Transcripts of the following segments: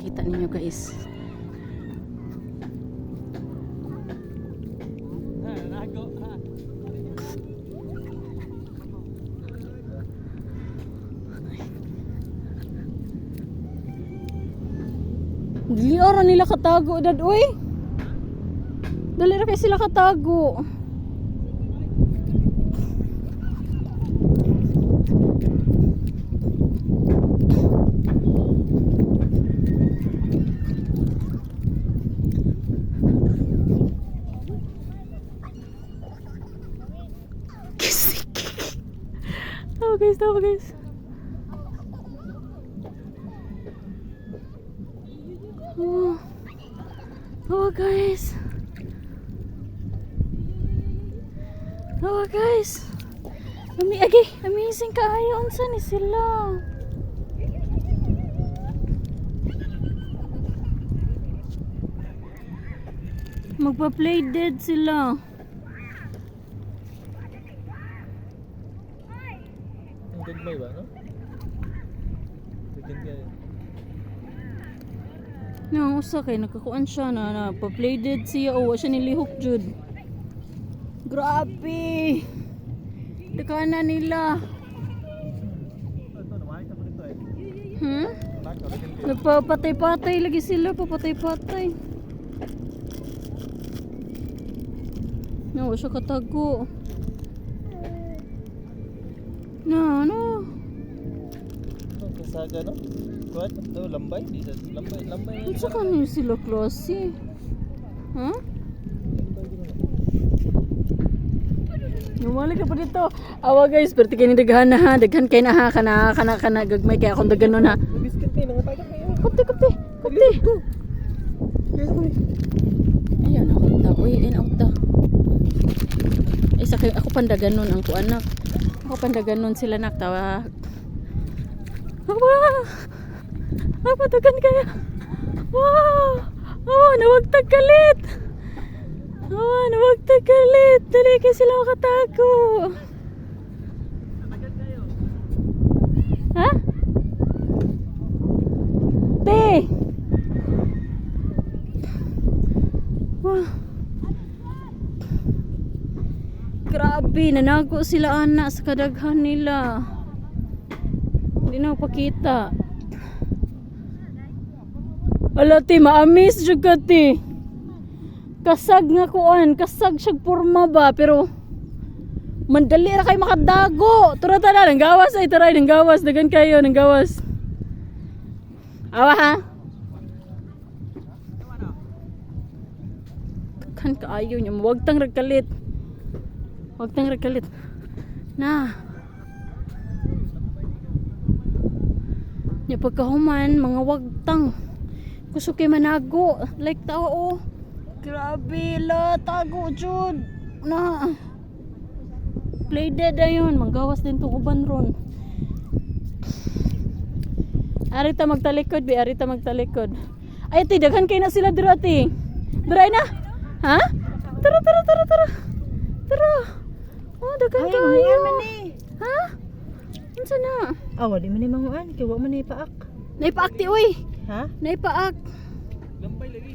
Kita ninyo guys. Dili ara nila katago dad oy. Dali ra kay sila katago. Tawa guys, tawa guys. Oh. Tawa guys. Tawa guys. Ami agi, amazing kaayo unsa ni sila. Magpa-play dead sila. Ang gagmay ba, no? Gagmay. Nang usa kay nakakuan siya na, na pa-play dead siya o siya nilihok jud. Grabe. Dekana nila. Hmm? Nagpapatay-patay lagi sila, papatay-patay. No, siya katago. No, no. Ang kasaga, no? Kuwan, ito, lambay. Di sa lambay, lambay. Ano sa kanil sila klase? Ha? Naman. Numali ka pa dito. Awa guys, perti kayo ni daghan na ha. Daghan kayo na ha. Kana, kana, kana, gagmay kaya akong daghan nun ha. Biscuit kayo, nangatagak kayo. Kapti. Yes, boy. Ayun, out ta. Uy, ayun, out ta. Ay, sa kayo, ako pandagan nun ang kuan nak. Ako pandagan nun sila nak. Awa, dagan kaya. Wow! Awa, nawagtag kalit. Awa, nawagtag kalit. Dali kayo sila makatago. Ha? Te! Wow. Grabe, nanago sila anak sa kadaghan nila. Hindi na pakita. Ala ti, maamis jud ka ti. Kasag nga kuan, kasag siya porma ba, pero mandali ra kay makadago. Tura tara, nang gawas ay taray, nang gawas, dagan kayo, nang gawas. Awa ha? kan kaayo niya wag tang ragkalit wag tang ragkalit na niya pagkahuman mga wag tang gusto kay manago like tao oh. grabe la tago jud na play dead ayon manggawas din tong uban ron Arita magtalikod, be. Arita magtalikod. Ay, ti, daghan kayo na sila dira, ti. Dira na. Ha? Tara, tara, tara, tara. Tara. Oh, daghan Ay, kayo. man ni. Ha? Unsa na? Awa, di man ni manguan. Kaya wa man ni paak. Naipaakti, uy. Ha? Naipaak. Lambay lagi.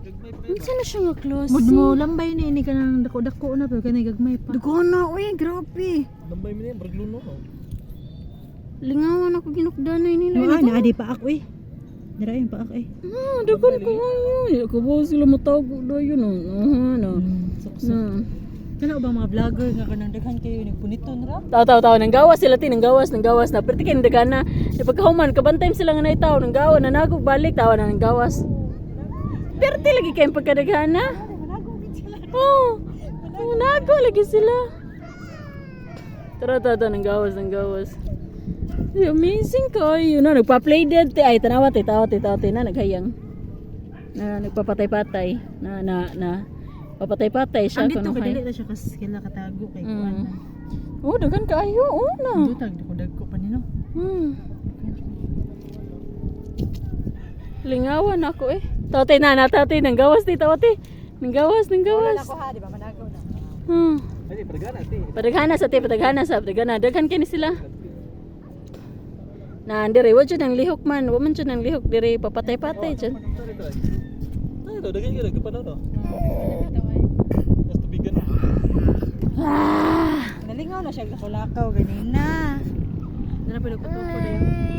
Gagmay pa. Unsa na siya nga close? Mud mo lambay ni ini ka nang dako-dako na pero kanay gagmay pa. Daghan na, uy. Grabe. Lambay mo na yan, bragluno. no? Lingawan ako ginukdanay nila. Mo Daghan. na adi paak uy. Dira yung paak eh. Ah, daghan ko. Ay, kabaw sila matago na yun. oh. Aha, na. Sukso. Na. Kana ba mga vlogger nga kanang daghan kayo nagpuniton ra? Taw taw taw nang gawas sila ti nang gawas nang gawas na perti kay dagan na di pagkahuman kabantay sila nga naitaw nang gawa na nagog balik tawa na nang gawas perti lagi kay pagkadaghan na? Oh nago lagi sila. Tara tara nang gawas nang gawas amazing kayo na nagpa-play dead ay tanawa ti tawa ti tawa ti na naghayang. Na nagpapatay-patay na na na Papatay-patay siya. Ang dito ba ano dili na siya kasi kila katago kay mm. kuan. Oh, dagan kaayo. Oh na. Dutag ko dagko pa nino. Hmm. Lingawan ako eh. Tatay na na tatay nang gawas ti tatay. Nang gawas, nang gawas. Wala ko ha, di ba managaw na. Hmm. Ay, padagana ti. Padagana sa ti, padagana sa, padagana. Daghan kini sila. Na dire wa jud ang lihok man, wa man jud ang lihok dire papatay-patay jud. Ay, dagan gyud ka pa na no. na siya gakulakaw ganin na. Dara pilo ko to ko